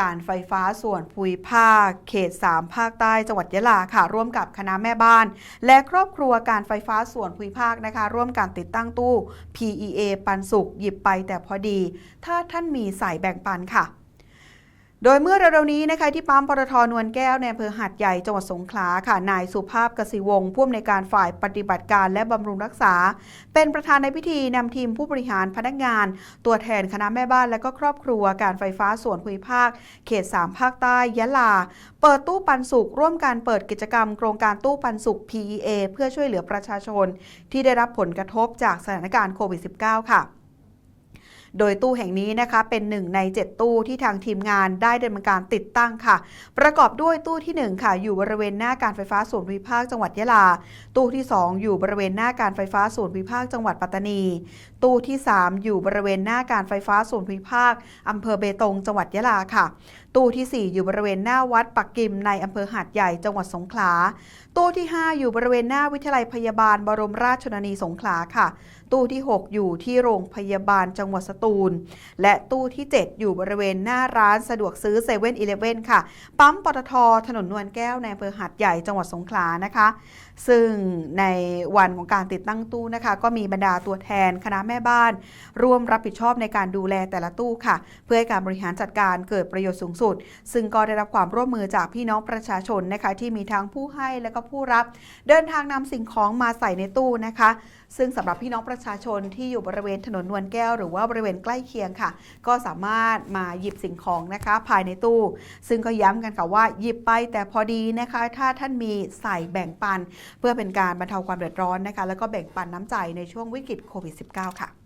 การไฟฟ้าส่วนภูมิภาค เขต 3 ภาคใต้จังหวัดยะลาค่ะ ร่วมกับคณะแม่บ้าน และครอบครัวการไฟฟ้าส่วนภูมิภาคนะคะ ร่วมการติดตั้งตู้ PEA ปันสุกหยิบไปแต่พอดี ถ้าท่านมีสายแบ่งปันค่ะ โดยเมื่อเร็วๆนี้นะคะที่ปั๊มปตทนวลแก้วในอำเภอหาดใหญ่จังหวัดสงขลาค่ะนายสุภาพกสิวงศ์ผู้อำนวยการฝ่ายปฏิบัติการและบำรุงรักษา เป็นประธานในพิธีนำทีมผู้บริหารพนักงาน ตัวแทนคณะแม่บ้านและก็ครอบครัวการไฟฟ้าส่วนภูมิภาค เขต 3 ภาคใต้ยะลา เปิดตู้ปันสุกร่วมการเปิดกิจกรรมโครงการตู้ปันสุก PEA เพื่อช่วยเหลือประชาชน ที่ได้รับผลกระทบจากสถานการณ์โควิด -19 ค่ะ โดยตู้แห่งนี้นะคะเป็นหนึ่งใน 7 ตู้ที่ทางทีมงานได้ดำเนินการติดตั้งค่ะ ประกอบด้วยตู้ที่ 1 ค่ะ อยู่บริเวณหน้าการไฟฟ้าส่วนภูมิภาคจังหวัดยะลา ตู้ที่ 2 อยู่บริเวณหน้าการไฟฟ้าส่วนภูมิภาคจังหวัดปัตตานี ตู้ที่ 3 อยู่บริเวณหน้าการไฟฟ้าส่วนภูมิภาคอำเภอเบตงจังหวัดยะลาค่ะ ตู้ที่ 4 อยู่บริเวณหน้าวัดปักกิมในอำเภอหาดใหญ่จังหวัดสงขลา ตู้ที่ 5 อยู่บริเวณหน้าวิทยาลัยพยาบาลบรมราชชนนีสงขลาค่ะ ตู้ที่ 6 อยู่ที่โรงพยาบาลจังหวัดสตูล และตู้ที่ 7 อยู่บริเวณหน้าร้านสะดวกซื้อ7 e เ e ่ e อค่ะ ปั๊มปตทถนนนวลแก้วในอำเภอหาดใหญ่จังหวัดสงขลานะคะ ซึ่งในวันของการติดตั้งตู้นะคะ ก็มีบรรดาตัวแทนคณะแม่บ้าน ร่วมรับผิดชอบในการดูแลแต่ละตู้ค่ะ เพื่อให้การบริหารจัดการเกิดประโยชน์สูงสุด ซึ่งก็ได้รับความร่วมมือจากพี่น้องประชาชนนะคะที่มีทั้งผู้ให้และก็ผู้รับ เดินทางนำสิ่งของมาใส่ในตู้นะคะ ซึ่งสำหรับพี่น้องประชาชนที่อยู่บริเวณถนนนวลแก้ว หรือว่าบริเวณใกล้เคียงค่ะ ก็สามารถมาหยิบสิ่งของนะคะภายในตู้ ซึ่งก็ย้ำกันค่ะว่าหยิบไปแต่พอดีนะคะ ถ้าท่านมีใส่แบ่งปัน เพื่อเป็นการบรรเทาความเดือดร้อนนะคะ แล้วก็แบ่งปันน้ำใจในช่วงวิกฤตโควิด -19 ค่ะ